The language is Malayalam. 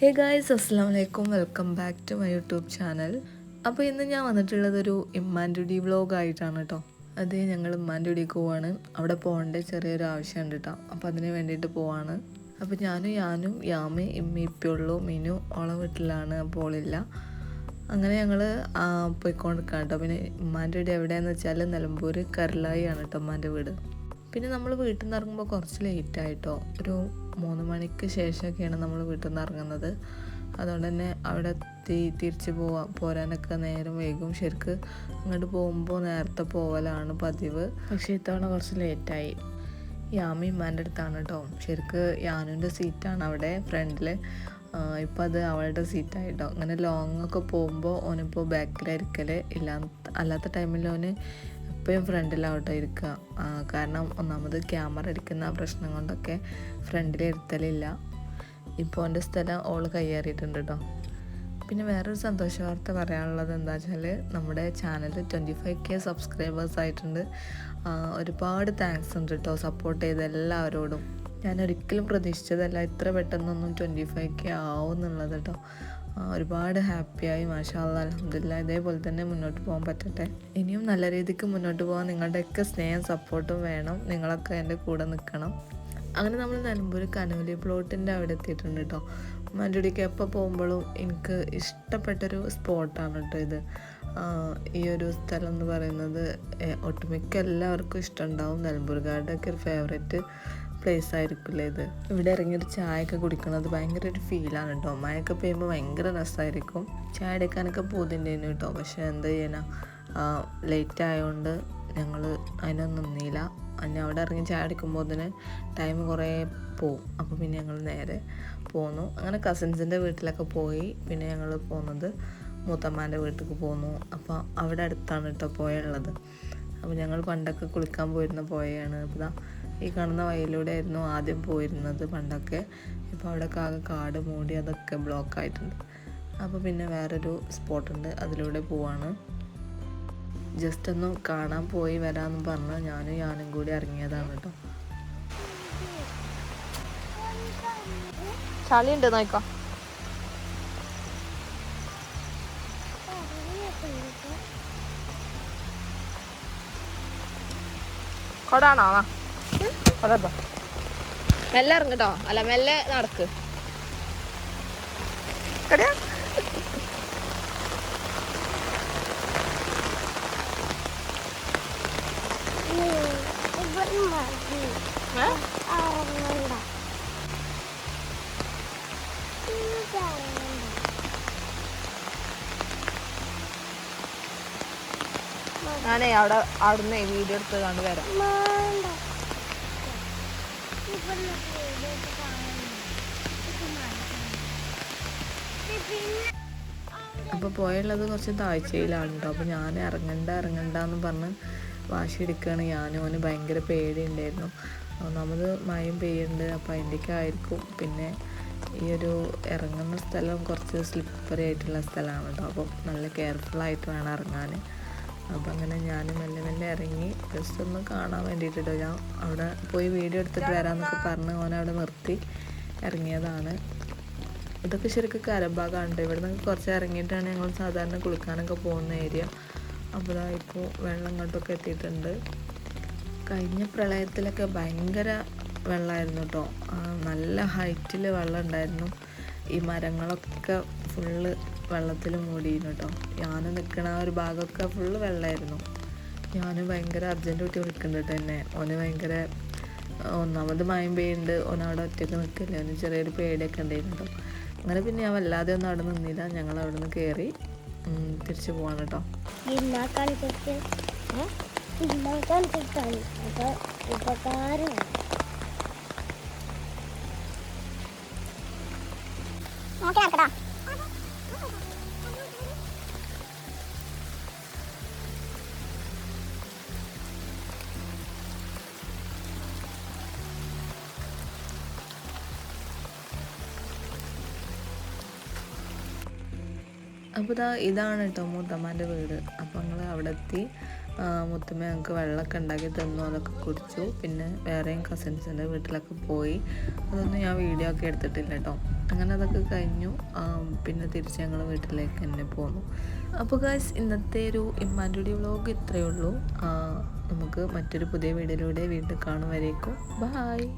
ഹേ ഗായ്സ് അസ്സാം വലൈക്കും welcome back to my YouTube channel അപ്പോൾ ഇന്ന് ഞാൻ വന്നിട്ടുള്ളത് ഒരു ഇമ്മാൻഡുടി വ്ലോഗ് ആയിട്ടാണ് കേട്ടോ അത് ഞങ്ങൾ ഇമ്മാൻഡുഡിക്ക് പോവാണ്. അവിടെ പോകേണ്ട ചെറിയൊരു ആവശ്യമുണ്ട് കേട്ടോ അപ്പോൾ അതിന് വേണ്ടിയിട്ട് പോവാണ്. അപ്പോൾ ഞാനും ഞാനും യാമി ഇമ്മി ഇപ്പിയുള്ളൂ മീനു ഓളെ വീട്ടിലാണ്. അപ്പോൾ ഓളില്ല. അങ്ങനെ ഞങ്ങൾ പോയിക്കൊണ്ടിരിക്കാം കേട്ടോ പിന്നെ ഉമ്മാന്റെ വീട് എവിടെയാണെന്ന് വെച്ചാൽ നിലമ്പൂർ കരലായി ആണ് കേട്ടോ ഉമ്മാന്റെ വീട്. പിന്നെ നമ്മൾ വീട്ടിൽ നിന്ന് ഇറങ്ങുമ്പോൾ കുറച്ച് ലേറ്റായിട്ടോ ഒരു മൂന്ന് മണിക്ക് ശേഷമൊക്കെയാണ് നമ്മൾ വീട്ടിൽ നിന്ന് ഇറങ്ങുന്നത് അതുകൊണ്ട് തന്നെ അവിടെ എത്തി തിരിച്ച് പോവാ പോരാനൊക്കെ നേരം വൈകും. ശരിക്ക് അങ്ങോട്ട് പോകുമ്പോൾ നേരത്തെ പോവലാണ് പതിവ്. പക്ഷേ ഇത്തവണ കുറച്ച് ലേറ്റായി. യാമി ഇമ്മാന്റെ അടുത്താണ് കേട്ടോ ശരിക്ക് യാനുവിന്റെ സീറ്റാണ് അവിടെ ഫ്രണ്ടിൽ ഇപ്പം അത് അവളുടെ സീറ്റായിട്ടോ അങ്ങനെ ലോങ് ഒക്കെ പോകുമ്പോൾ ഓനിപ്പോൾ ബാക്കിലായിരിക്കൽ ഇല്ലാ അല്ലാത്ത ടൈമിൽ ഓന് എപ്പോഴും ഫ്രണ്ടിലാവട്ടോ ഇരിക്കുക കാരണം ഒന്നാമത് ക്യാമറ ഇരിക്കുന്ന പ്രശ്നം കൊണ്ടൊക്കെ ഫ്രണ്ടിൽ ഇരുത്തലില്ല. ഇപ്പോൾ എന്റെ സ്ഥലം ഓൾ കയ്യേറിയിട്ടുണ്ട് കേട്ടോ പിന്നെ വേറൊരു സന്തോഷ വാർത്ത പറയാനുള്ളത് എന്താ വെച്ചാൽ നമ്മുടെ channel twenty five K subscribers ആയിട്ടുണ്ട് ഒരുപാട് താങ്ക്സ് ഉണ്ട് കേട്ടോ സപ്പോർട്ട് ചെയ്ത എല്ലാവരോടും. ഞാൻ ഒരിക്കലും പ്രതീക്ഷിച്ചതല്ല ഇത്ര പെട്ടെന്നൊന്നും ട്വന്റി ഫൈവ് കെ ആവും എന്നുള്ളത് കേട്ടോ ഒരുപാട് ഹാപ്പിയായി മാഷാല്ല അലഹമില്ല ഇതേപോലെ തന്നെ മുന്നോട്ട് പോകാൻ പറ്റട്ടെ. ഇനിയും നല്ല രീതിക്ക് മുന്നോട്ട് പോകാൻ നിങ്ങളുടെയൊക്കെ സ്നേഹം സപ്പോർട്ടും വേണം. നിങ്ങളൊക്കെ എന്റെ കൂടെ നിൽക്കണം. അങ്ങനെ നമ്മൾ നിലമ്പൂർ കനോലി പ്ലോട്ടിന്റെ അവിടെ എത്തിയിട്ടുണ്ട് കേട്ടോ മഞ്ചുടിക്ക് എപ്പോൾ പോകുമ്പോഴും എനിക്ക് ഇഷ്ടപ്പെട്ടൊരു സ്പോട്ടാണ് കേട്ടോ ഇത്. ഈ ഒരു സ്ഥലം എന്ന് പറയുന്നത് ഒട്ടുമിക്ക എല്ലാവർക്കും ഇഷ്ടമുണ്ടാവും നിലമ്പൂർ ഗാർഡൊക്കെ ഒരു ഫേവറേറ്റ് പ്ലേസ് ആയിരിക്കില്ലേ ഇത്? ഇവിടെ ഇറങ്ങിയൊരു ചായയൊക്കെ കുടിക്കുന്നത് ഭയങ്കര ഒരു ഫീലാണ് കേട്ടോ മഴയൊക്കെ പെയ്യുമ്പോൾ ഭയങ്കര രസമായിരിക്കും ചായ എടുക്കാനൊക്കെ പോകുന്നുണ്ടായിരുന്നു കേട്ടോ പക്ഷേ എന്താ ചെയ്യാനാ? ലേറ്റ് ആയതുകൊണ്ട് ഞങ്ങൾ അതിനൊന്നും നിന്നില്ല. അന്നെ അവിടെ ഇറങ്ങി ചായ എടുക്കുമ്പോൾ തന്നെ ടൈം കുറേ പോവും. അപ്പോൾ പിന്നെ ഞങ്ങൾ നേരെ പോന്നു. അങ്ങനെ കസിൻസിന്റെ വീട്ടിലൊക്കെ പോയി. പിന്നെ ഞങ്ങൾ പോകുന്നത് മൂത്തമ്മാന്റെ വീട്ടിലേക്ക് പോന്നു. അപ്പോൾ അവിടെ അടുത്താണ് കേട്ടോ പോയുള്ളത്. അപ്പോൾ ഞങ്ങൾ പണ്ടൊക്കെ കുളിക്കാൻ പോയിരുന്ന പോയാണ് അപ്പോൾ ഈ കാണുന്ന വയലിലൂടെ ആയിരുന്നു ആദ്യം പോയിരുന്നത് പണ്ടൊക്കെ. ഇപ്പോൾ അവിടെ ആകെ കാട് മൂടി അതൊക്കെ ബ്ലോക്ക് ആയിട്ടുണ്ട്. അപ്പോൾ പിന്നെ വേറൊരു സ്പോട്ടുണ്ട് അതിലൂടെ പോവാണ്. ജസ്റ്റ് ഒന്ന് കാണാൻ പോയി വരാമെന്ന് പറഞ്ഞ്. ഞാനും ഞാനും കൂടി ഇറങ്ങിയതാണ് കേട്ടോ. ചളിയുണ്ട് നോക്കോ. കൊടാണോ വാ. കൊട എടുത്തോ. മെല്ലെ ഇറങ്ങട്ടോ അല്ല മെല്ലെ നടക്ക് ഏ? ഞാനേ അവിടെ അവിടുന്ന് വീഡിയോ എടുത്ത് കണ്ട് വരാം. അപ്പോൾ പോയുള്ളത് കുറച്ച് താഴ്ചയിലാണ് കേട്ടോ അപ്പോൾ ഞാൻ ഇറങ്ങണ്ട ഇറങ്ങണ്ട എന്ന് പറഞ്ഞ് വാശി എടുക്കുകയാണ് ഞാനും. അവന് ഭയങ്കര പേടിയുണ്ടായിരുന്നു. ഒന്നാമത് മഴയും പെയ്യുന്നുണ്ട്. അപ്പോൾ അതിന്റെയൊക്കെ ആയിരിക്കും പിന്നെ ഈ ഒരു ഇറങ്ങുന്ന സ്ഥലം കുറച്ച് സ്ലിപ്പറി ആയിട്ടുള്ള സ്ഥലമാണ് കേട്ടോ. അപ്പോൾ നല്ല കെയർഫുൾ ആയിട്ട് വേണം ഇറങ്ങാൻ അപ്പോൾ അങ്ങനെ ഞാൻ മെല്ലെ മെല്ലെ ഇറങ്ങി. ജസ്റ്റ് ഒന്ന് കാണാൻ വേണ്ടിയിട്ടോ ഞാൻ അവിടെ പോയി വീഡിയോ എടുത്തിട്ട് വരാമെന്നൊക്കെ പറഞ്ഞ് ഓൻ അവിടെ നിർത്തി ഇറങ്ങിയതാണ്. ഇതൊക്കെ ശരിക്കും കരഭാഗമാണ്. ഇവിടെ നിന്ന് കുറച്ച് ഇറങ്ങിയിട്ടാണ് ഞങ്ങൾ സാധാരണ കുളിക്കാനൊക്കെ പോകുന്ന ഏരിയ അപ്പോൾ ഇപ്പോൾ വെള്ളം ഇങ്ങോട്ടൊക്കെ എത്തിയിട്ടുണ്ട്. കഴിഞ്ഞ പ്രളയത്തിലൊക്കെ ഭയങ്കര വെള്ളമായിരുന്നു കേട്ടോ നല്ല ഹൈറ്റിൽ വെള്ളം ഉണ്ടായിരുന്നു. ഈ മരങ്ങളൊക്കെ ഫുള്ള് വെള്ളത്തിൽ മൂടിയിരുന്നു കേട്ടോ ഞാൻ നിൽക്കുന്ന ആ ഒരു ഭാഗമൊക്കെ ഫുള്ള് വെള്ളമായിരുന്നു ഞാൻ ഭയങ്കര അർജന്റ് കുട്ടി വിളിക്കുന്നുണ്ട് എന്നെ. ഓന് ഭയങ്കര ഒന്നാമത് മയം പെയ്യുന്നുണ്ട് ഓനവിടെ ഒറ്റയ്ക്ക് നിൽക്കില്ല ഒന്ന് ചെറിയൊരു പേടിയൊക്കെ ഉണ്ടായിരുന്നു കേട്ടോ അങ്ങനെ പിന്നെ ഞാൻ വല്ലാതെ ഒന്നും അവിടെ നിന്നില്ല. ഞങ്ങൾ അവിടെ നിന്ന് കയറി തിരിച്ചു പോവാണ് കേട്ടോ നോക്കി അപ്പോൾ ഇതാ ഇതാണ് കേട്ടോ മൂത്തമ്മാന്റെ വീട്. അപ്പോൾ ഞങ്ങൾ അവിടെ എത്തി മുത്തമ്മ ഞങ്ങൾക്ക് വെള്ളമൊക്കെ ഉണ്ടാക്കി തന്നു അതൊക്കെ കുടിച്ചു. പിന്നെ വേറെയും കസിൻസിന്റെ വീട്ടിലൊക്കെ പോയി. അതൊന്നും ഞാൻ വീഡിയോ ഒക്കെ എടുത്തിട്ടില്ല കേട്ടോ അങ്ങനെ അതൊക്കെ കഴിഞ്ഞു. പിന്നെ തിരിച്ച് ഞങ്ങൾ വീട്ടിലേക്ക് തന്നെ പോന്നു. അപ്പോൾ ഗായ്സ് ഇന്നത്തെ ഒരു ഇമ്മാന്റെ വ്ളോഗ് ഇത്രയേ ഉള്ളൂ. നമുക്ക് മറ്റൊരു പുതിയ വീഡിയോയിലൂടെ വീണ്ടും കാണുവരേക്കും ബായ്